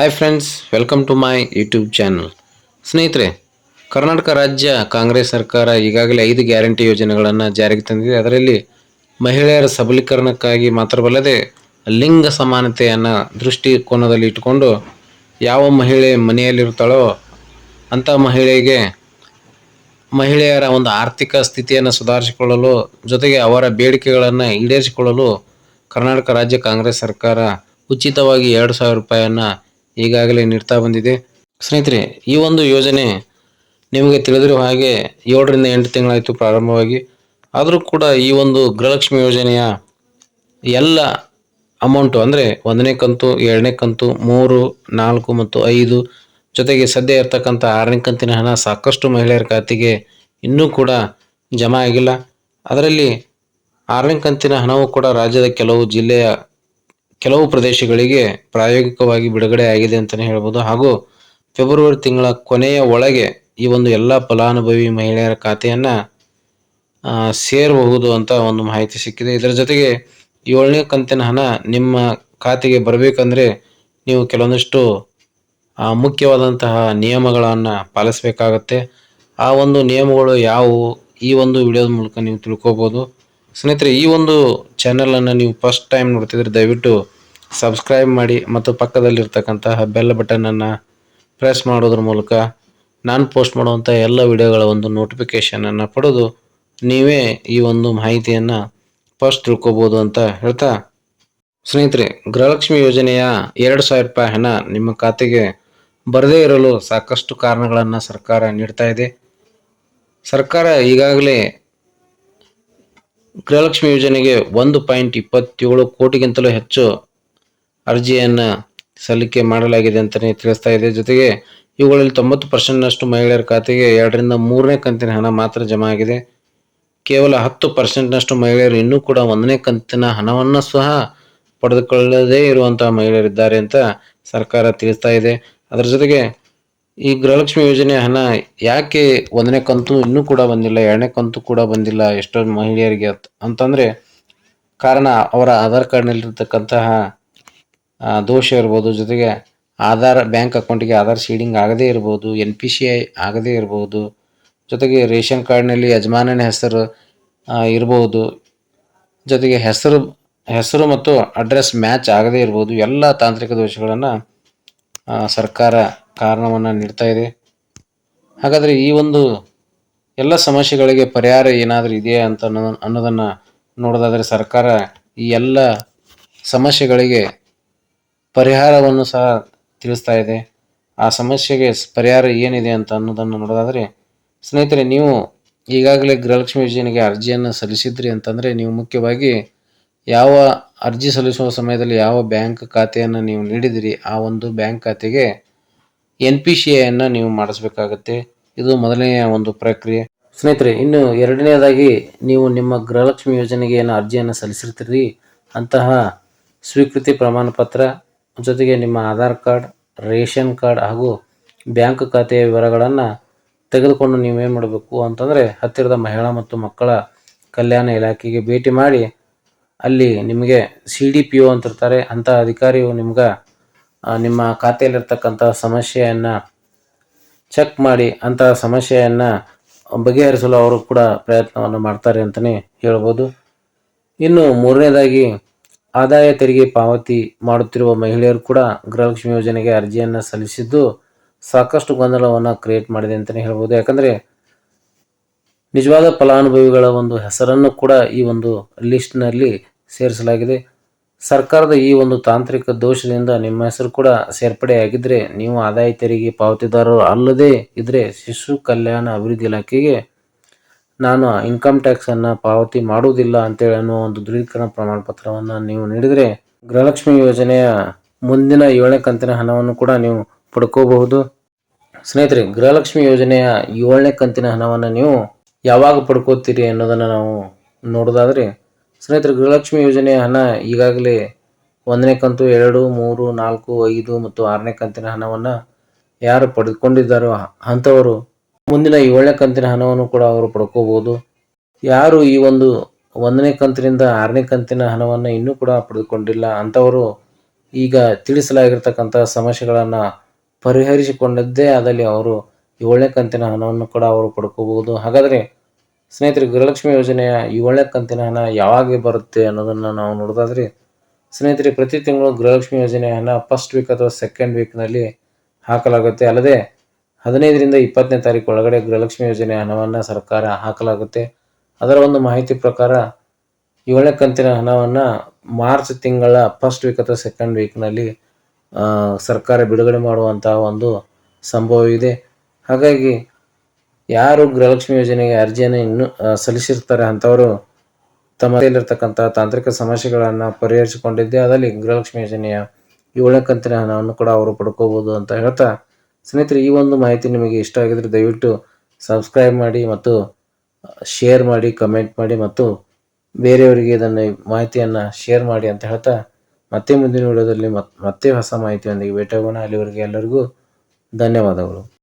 Hi friends welcome to my YouTube channel ಸ್ನೇಹಿತರೆ, ಕರ್ನಾಟಕ ರಾಜ್ಯ ಕಾಂಗ್ರೆಸ್ ಸರ್ಕಾರ ಈಗಾಗಲೇ ಐದು ಗ್ಯಾರಂಟಿ ಯೋಜನೆಗಳನ್ನು ಜಾರಿಗೆ ತಂದಿದೆ. ಅದರಲ್ಲಿ ಮಹಿಳೆಯರ ಸಬಲೀಕರಣಕ್ಕಾಗಿ ಮಾತ್ರವಲ್ಲದೆ ಲಿಂಗ ಸಮಾನತೆಯನ್ನು ದೃಷ್ಟಿಕೋನದಲ್ಲಿ ಇಟ್ಟುಕೊಂಡು ಯಾವ ಮಹಿಳೆ ಮನೆಯಲ್ಲಿರ್ತಾಳೋ ಅಂಥ ಮಹಿಳೆಗೆ ಮಹಿಳೆಯರ ಒಂದು ಆರ್ಥಿಕ ಸ್ಥಿತಿಯನ್ನು ಸುಧಾರಿಸಿಕೊಳ್ಳಲು, ಜೊತೆಗೆ ಅವರ ಬೇಡಿಕೆಗಳನ್ನು ಈಡೇರಿಸಿಕೊಳ್ಳಲು ಕರ್ನಾಟಕ ರಾಜ್ಯ ಕಾಂಗ್ರೆಸ್ ಸರ್ಕಾರ ಉಚಿತವಾಗಿ ಎರಡು ಸಾವಿರ ರೂಪಾಯಿಯನ್ನು ಈಗಾಗಲೇ ನೀಡ್ತಾ ಬಂದಿದೆ. ಸ್ನೇಹಿತರೆ, ಈ ಒಂದು ಯೋಜನೆ ನಿಮಗೆ ತಿಳಿದಿರುವ ಹಾಗೆ ಏಳರಿಂದ ಎಂಟು ತಿಂಗಳಾಯಿತು ಪ್ರಾರಂಭವಾಗಿ. ಆದರೂ ಕೂಡ ಈ ಒಂದು ಗೃಹಲಕ್ಷ್ಮಿ ಯೋಜನೆಯ ಎಲ್ಲ ಅಮೌಂಟು ಅಂದರೆ ಒಂದನೇ ಕಂತು, ಎರಡನೇ ಕಂತು, ಮೂರು, ನಾಲ್ಕು ಮತ್ತು ಐದು, ಜೊತೆಗೆ ಸದ್ಯ ಇರ್ತಕ್ಕಂಥ ಆರನೇ ಕಂತಿನ ಹಣ ಸಾಕಷ್ಟು ಮಹಿಳೆಯರ ಖಾತೆಗೆ ಇನ್ನೂ ಕೂಡ ಜಮಾ ಆಗಿಲ್ಲ. ಅದರಲ್ಲಿ ಆರನೇ ಕಂತಿನ ಹಣವು ಕೂಡ ರಾಜ್ಯದ ಕೆಲವು ಜಿಲ್ಲೆಯ ಕೆಲವು ಪ್ರದೇಶಗಳಿಗೆ ಪ್ರಾಯೋಗಿಕವಾಗಿ ಬಿಡುಗಡೆ ಆಗಿದೆ ಅಂತಲೇ ಹೇಳ್ಬೋದು. ಹಾಗೂ ಫೆಬ್ರವರಿ ತಿಂಗಳ ಕೊನೆಯ ಒಳಗೆ ಈ ಒಂದು ಎಲ್ಲ ಫಲಾನುಭವಿ ಮಹಿಳೆಯರ ಖಾತೆಯನ್ನು ಸೇರಬಹುದು ಅಂತ ಒಂದು ಮಾಹಿತಿ ಸಿಕ್ಕಿದೆ. ಇದರ ಜೊತೆಗೆ ಏಳನೇ ಕಂತಿನ ಹಣ ನಿಮ್ಮ ಖಾತೆಗೆ ಬರಬೇಕಂದ್ರೆ ನೀವು ಕೆಲವೊಂದಿಷ್ಟು ಮುಖ್ಯವಾದಂತಹ ನಿಯಮಗಳನ್ನು ಪಾಲಿಸಬೇಕಾಗತ್ತೆ. ಆ ಒಂದು ನಿಯಮಗಳು ಯಾವುವು? ಈ ಒಂದು ವಿಡಿಯೋದ ಮೂಲಕ ನೀವು ತಿಳ್ಕೊಬೋದು. ಸ್ನೇಹಿತರೆ, ಈ ಒಂದು ಚಾನಲನ್ನು ನೀವು ಫಸ್ಟ್ ಟೈಮ್ ನೋಡ್ತಿದ್ರೆ ದಯವಿಟ್ಟು ಸಬ್ಸ್ಕ್ರೈಬ್ ಮಾಡಿ ಮತ್ತು ಪಕ್ಕದಲ್ಲಿರ್ತಕ್ಕಂತಹ ಬೆಲ್ ಬಟನನ್ನು ಪ್ರೆಸ್ ಮಾಡೋದ್ರ ಮೂಲಕ ನಾನು ಪೋಸ್ಟ್ ಮಾಡುವಂಥ ಎಲ್ಲ ವಿಡಿಯೋಗಳ ಒಂದು ನೋಟಿಫಿಕೇಷನನ್ನು ಪಡೆದು ನೀವೇ ಈ ಒಂದು ಮಾಹಿತಿಯನ್ನು ಫಸ್ಟ್ ತಿಳ್ಕೊಬೋದು ಅಂತ ಹೇಳ್ತಾ. ಸ್ನೇಹಿತರೆ, ಗೃಹಲಕ್ಷ್ಮಿ ಯೋಜನೆಯ ಎರಡು ಸಾವಿರ ರೂಪಾಯಿ ಹಣ ನಿಮ್ಮ ಖಾತೆಗೆ ಬರದೇ ಇರಲು ಸಾಕಷ್ಟು ಕಾರಣಗಳನ್ನು ಸರ್ಕಾರ ನೀಡ್ತಾ ಇದೆ. ಸರ್ಕಾರ ಈಗಾಗಲೇ ಗೃಹಲಕ್ಷ್ಮಿ ಯೋಜನೆಗೆ ಒಂದು ಪಾಯಿಂಟ್ ಇಪ್ಪತ್ತೇಳು ಕೋಟಿಗಿಂತಲೂ ಹೆಚ್ಚು ಅರ್ಜಿಯನ್ನು ಸಲ್ಲಿಕೆ ಮಾಡಲಾಗಿದೆ ಅಂತಲೇ ತಿಳಿಸ್ತಾ ಇದೆ. ಜೊತೆಗೆ ಇವುಗಳಲ್ಲಿ ತೊಂಬತ್ತು ಪರ್ಸೆಂಟ್ನಷ್ಟು ಮಹಿಳೆಯರ ಖಾತೆಗೆ ಎರಡರಿಂದ ಮೂರನೇ ಕಂತಿನ ಹಣ ಮಾತ್ರ ಜಮಾ ಆಗಿದೆ. ಕೇವಲ ಹತ್ತು ಪರ್ಸೆಂಟ್ನಷ್ಟು ಮಹಿಳೆಯರು ಇನ್ನೂ ಕೂಡ ಒಂದನೇ ಕಂತಿನ ಹಣವನ್ನು ಸಹ ಪಡೆದುಕೊಳ್ಳದೇ ಇರುವಂತಹ ಮಹಿಳೆಯರಿದ್ದಾರೆ ಅಂತ ಸರ್ಕಾರ ತಿಳಿಸ್ತಾ ಇದೆ. ಅದರ ಜೊತೆಗೆ ಈ ಗೃಹಲಕ್ಷ್ಮಿ ಯೋಜನೆ ಹಣ ಯಾಕೆ ಒಂದನೇ ಕಂತು ಇನ್ನೂ ಕೂಡ ಬಂದಿಲ್ಲ, ಎರಡನೇ ಕಂತು ಕೂಡ ಬಂದಿಲ್ಲ ಎಷ್ಟೊಂದು ಮಹಿಳೆಯರಿಗೆ ಅಂತ ಅಂತಂದರೆ ಕಾರಣ ಅವರ ಆಧಾರ್ ಕಾರ್ಡ್ನಲ್ಲಿರ್ತಕ್ಕಂತಹ ದೋಷ ಇರ್ಬೋದು, ಜೊತೆಗೆ ಆಧಾರ್, ಬ್ಯಾಂಕ್ ಅಕೌಂಟಿಗೆ ಆಧಾರ್ ಸೀಡಿಂಗ್ ಆಗದೇ ಇರ್ಬೋದು, ಎನ್ ಪಿ ಸಿ ಐ ಆಗದೇ ಇರ್ಬೋದು, ಜೊತೆಗೆ ರೇಷನ್ ಕಾರ್ಡ್ನಲ್ಲಿ ಯಜಮಾನನ ಹೆಸರು ಇರ್ಬೋದು, ಜೊತೆಗೆ ಹೆಸರು ಹೆಸರು ಮತ್ತು ಅಡ್ರೆಸ್ ಮ್ಯಾಚ್ ಆಗದೇ ಇರ್ಬೋದು, ಎಲ್ಲ ತಾಂತ್ರಿಕ ದೋಷಗಳನ್ನು ಸರ್ಕಾರ ಕಾರಣವನ್ನು ನೀಡ್ತಾ ಇದೆ. ಹಾಗಾದರೆ ಈ ಒಂದು ಎಲ್ಲ ಸಮಸ್ಯೆಗಳಿಗೆ ಪರಿಹಾರ ಏನಾದರೂ ಇದೆಯಾ ಅಂತ ಅನ್ನೋದನ್ನ ನೋಡೋದಾದರೆ ಸರ್ಕಾರ ಈ ಎಲ್ಲ ಸಮಸ್ಯೆಗಳಿಗೆ ಪರಿಹಾರವನ್ನು ಸಹ ತಿಳಿಸ್ತಾ ಇದೆ. ಆ ಸಮಸ್ಯೆಗೆ ಪರಿಹಾರ ಏನಿದೆ ಅಂತ ಅನ್ನೋದನ್ನು ನೋಡೋದಾದರೆ, ಸ್ನೇಹಿತರೆ, ನೀವು ಈಗಾಗಲೇ ಗೃಹಲಕ್ಷ್ಮಿ ಯೋಜನೆಗೆ ಅರ್ಜಿಯನ್ನು ಸಲ್ಲಿಸಿದ್ರಿ ಅಂತಂದರೆ ನೀವು ಮುಖ್ಯವಾಗಿ ಯಾವ ಅರ್ಜಿ ಸಲ್ಲಿಸುವ ಸಮಯದಲ್ಲಿ ಯಾವ ಬ್ಯಾಂಕ್ ಖಾತೆಯನ್ನು ನೀವು ನೀಡಿದಿರಿ, ಆ ಒಂದು ಬ್ಯಾಂಕ್ ಖಾತೆಗೆ ಎನ್ ಪಿ ಸಿ ಐಯನ್ನು ನೀವು ಮಾಡಿಸ್ಬೇಕಾಗತ್ತೆ. ಇದು ಮೊದಲನೆಯ ಒಂದು ಪ್ರಕ್ರಿಯೆ. ಸ್ನೇಹಿತರೆ, ಇನ್ನು ಎರಡನೇದಾಗಿ ನೀವು ನಿಮ್ಮ ಗೃಹಲಕ್ಷ್ಮಿ ಯೋಜನೆಗೆ ಏನು ಅರ್ಜಿಯನ್ನು ಸಲ್ಲಿಸಿರ್ತೀರಿ, ಅಂತಹ ಸ್ವೀಕೃತಿ ಪ್ರಮಾಣ ಪತ್ರ ಜೊತೆಗೆ ನಿಮ್ಮ ಆಧಾರ್ ಕಾರ್ಡ್, ರೇಷನ್ ಕಾರ್ಡ್ ಹಾಗೂ ಬ್ಯಾಂಕ್ ಖಾತೆಯ ವಿವರಗಳನ್ನು ತೆಗೆದುಕೊಂಡು ನೀವೇನು ಮಾಡಬೇಕು ಅಂತಂದರೆ ಹತ್ತಿರದ ಮಹಿಳಾ ಮತ್ತು ಮಕ್ಕಳ ಕಲ್ಯಾಣ ಇಲಾಖೆಗೆ ಭೇಟಿ ಮಾಡಿ ಅಲ್ಲಿ ನಿಮಗೆ ಸಿ ಡಿ ಪಿ ಒ ಅಂತಿರ್ತಾರೆ ಅಂಥ ಅಧಿಕಾರಿಯು ನಿಮ್ಗೆ ನಿಮ್ಮ ಖಾತೆಯಲ್ಲಿರ್ತಕ್ಕಂಥ ಸಮಸ್ಯೆಯನ್ನು ಚೆಕ್ ಮಾಡಿ ಅಂತಹ ಸಮಸ್ಯೆಯನ್ನು ಬಗೆಹರಿಸಲು ಅವರು ಕೂಡ ಪ್ರಯತ್ನವನ್ನು ಮಾಡ್ತಾರೆ ಅಂತಲೇ ಹೇಳ್ಬೋದು. ಇನ್ನು ಮೂರನೇದಾಗಿ, ಆದಾಯ ತೆರಿಗೆ ಪಾವತಿ ಮಾಡುತ್ತಿರುವ ಮಹಿಳೆಯರು ಕೂಡ ಗೃಹಲಕ್ಷ್ಮಿ ಯೋಜನೆಗೆ ಅರ್ಜಿಯನ್ನು ಸಲ್ಲಿಸಿದ್ದು ಸಾಕಷ್ಟು ಗೊಂದಲವನ್ನು ಕ್ರಿಯೇಟ್ ಮಾಡಿದೆ ಅಂತಲೇ ಹೇಳ್ಬೋದು. ಯಾಕಂದರೆ ನಿಜವಾದ ಫಲಾನುಭವಿಗಳ ಒಂದು ಹೆಸರನ್ನು ಕೂಡ ಈ ಒಂದು ಲಿಸ್ಟ್ನಲ್ಲಿ ಸೇರಿಸಲಾಗಿದೆ. ಸರ್ಕಾರದ ಈ ಒಂದು ತಾಂತ್ರಿಕ ದೋಷದಿಂದ ನಿಮ್ಮ ಹೆಸರು ಕೂಡ ಸೇರ್ಪಡೆಯಾಗಿದ್ದರೆ ನೀವು ಆದಾಯ ತೆರಿಗೆ ಪಾವತಿದಾರರು ಅಲ್ಲದೇ ಇದ್ದರೆ ಶಿಶು ಕಲ್ಯಾಣ ಅಭಿವೃದ್ಧಿ ಇಲಾಖೆಗೆ ನಾನು ಇನ್ಕಮ್ ಟ್ಯಾಕ್ಸನ್ನು ಪಾವತಿ ಮಾಡುವುದಿಲ್ಲ ಅಂತೇಳಿ ಅನ್ನೋ ಒಂದು ದೃಢೀಕರಣ ಪ್ರಮಾಣ ಪತ್ರವನ್ನು ನೀವು ನೀಡಿದರೆ ಗೃಹಲಕ್ಷ್ಮಿ ಯೋಜನೆಯ ಮುಂದಿನ ಏಳನೇ ಕಂತಿನ ಹಣವನ್ನು ಕೂಡ ನೀವು ಪಡ್ಕೋಬಹುದು. ಸ್ನೇಹಿತರೆ, ಗೃಹಲಕ್ಷ್ಮಿ ಯೋಜನೆಯ ಏಳನೇ ಕಂತಿನ ಹಣವನ್ನು ನೀವು ಯಾವಾಗ ಪಡ್ಕೋತೀರಿ ಅನ್ನೋದನ್ನು ನಾವು ನೋಡೋದಾದರೆ ಸ್ನೇಹಿತರೆ, ಗೃಹಲಕ್ಷ್ಮಿ ಯೋಜನೆಯ ಹಣ ಈಗಾಗಲೇ ಒಂದನೇ ಕಂತು ಎರಡು, ಮೂರು, ನಾಲ್ಕು, ಐದು ಮತ್ತು ಆರನೇ ಕಂತಿನ ಹಣವನ್ನು ಯಾರು ಪಡೆದುಕೊಂಡಿದ್ದಾರೋ ಅಂಥವರು ಮುಂದಿನ ಏಳನೇ ಕಂತಿನ ಹಣವನ್ನು ಕೂಡ ಅವರು ಪಡ್ಕೋಬೋದು. ಯಾರು ಈ ಒಂದು ಒಂದನೇ ಕಂತಿನಿಂದ ಆರನೇ ಕಂತಿನ ಹಣವನ್ನು ಇನ್ನೂ ಕೂಡ ಪಡೆದುಕೊಂಡಿಲ್ಲ ಅಂಥವರು ಈಗ ತಿಳಿಸಲಾಗಿರ್ತಕ್ಕಂಥ ಸಮಸ್ಯೆಗಳನ್ನು ಪರಿಹರಿಸಿಕೊಂಡದ್ದೇ ಆದಲ್ಲಿ ಅವರು ಏಳನೇ ಕಂತಿನ ಹಣವನ್ನು ಕೂಡ ಅವರು ಪಡ್ಕೋಬೋದು. ಹಾಗಾದರೆ ಸ್ನೇಹಿತರೆ, ಗೃಹಲಕ್ಷ್ಮಿ ಯೋಜನೆಯ ಈ ಏಳನೇ ಕಂತಿನ ಹಣ ಯಾವಾಗ ಬರುತ್ತೆ ಅನ್ನೋದನ್ನು ನಾವು ನೋಡೋದಾದ್ರೆ, ಸ್ನೇಹಿತರೆ, ಪ್ರತಿ ತಿಂಗಳು ಗೃಹಲಕ್ಷ್ಮಿ ಯೋಜನೆಯ ಹಣ ಫಸ್ಟ್ ವೀಕ್ ಅಥವಾ ಸೆಕೆಂಡ್ ವೀಕ್ನಲ್ಲಿ ಹಾಕಲಾಗುತ್ತೆ. ಅಲ್ಲದೆ, ಹದಿನೈದರಿಂದ ಇಪ್ಪತ್ತನೇ ತಾರೀಕು ಒಳಗಡೆ ಗೃಹಲಕ್ಷ್ಮಿ ಯೋಜನೆಯ ಹಣವನ್ನು ಸರ್ಕಾರ ಹಾಕಲಾಗುತ್ತೆ. ಅದರ ಒಂದು ಮಾಹಿತಿ ಪ್ರಕಾರ, ಈ ಒಳ್ಳೆ ಕಂತಿನ ಹಣವನ್ನು ಮಾರ್ಚ್ ತಿಂಗಳ ಫಸ್ಟ್ ವೀಕ್ ಅಥವಾ ಸೆಕೆಂಡ್ ವೀಕ್ನಲ್ಲಿ ಸರ್ಕಾರ ಬಿಡುಗಡೆ ಮಾಡುವಂತಹ ಒಂದು ಸಂಭವ ಇದೆ ಹಾಗಾಗಿ ಯಾರು ಗೃಹಲಕ್ಷ್ಮಿ ಯೋಜನೆಗೆ ಅರ್ಜಿಯನ್ನು ಇನ್ನು ಸಲ್ಲಿಸಿರ್ತಾರೆ ಅಂಥವರು ತಮ್ಮಲ್ಲಿರ್ತಕ್ಕಂಥ ತಾಂತ್ರಿಕ ಸಮಸ್ಯೆಗಳನ್ನು ಪರಿಹರಿಸಿಕೊಂಡಿದ್ದೆ, ಅದರಲ್ಲಿ ಗೃಹಲಕ್ಷ್ಮಿ ಯೋಜನೆಯ ಏಳನೇ ಕಂತಿನ ಹಣವನ್ನು ಕೂಡ ಅವರು ಪಡ್ಕೋಬೋದು ಅಂತ ಹೇಳ್ತಾ, ಸ್ನೇಹಿತರೆ, ಈ ಒಂದು ಮಾಹಿತಿ ನಿಮಗೆ ಇಷ್ಟ ಆಗಿದ್ರೆ ದಯವಿಟ್ಟು ಸಬ್ಸ್ಕ್ರೈಬ್ ಮಾಡಿ ಮತ್ತು ಶೇರ್ ಮಾಡಿ, ಕಮೆಂಟ್ ಮಾಡಿ ಮತ್ತು ಬೇರೆಯವರಿಗೆ ಇದನ್ನು ಮಾಹಿತಿಯನ್ನು ಶೇರ್ ಮಾಡಿ ಅಂತ ಹೇಳ್ತಾ, ಮತ್ತೆ ಮುಂದಿನ ವಿಡಿಯೋದಲ್ಲಿ ಮತ್- ಮತ್ತೆ ಹೊಸ ಮಾಹಿತಿಯೊಂದಿಗೆ ಭೇಟಿಯಾಗೋಣ. ಅಲ್ಲಿವರೆಗೆ ಎಲ್ಲರಿಗೂ ಧನ್ಯವಾದಗಳು.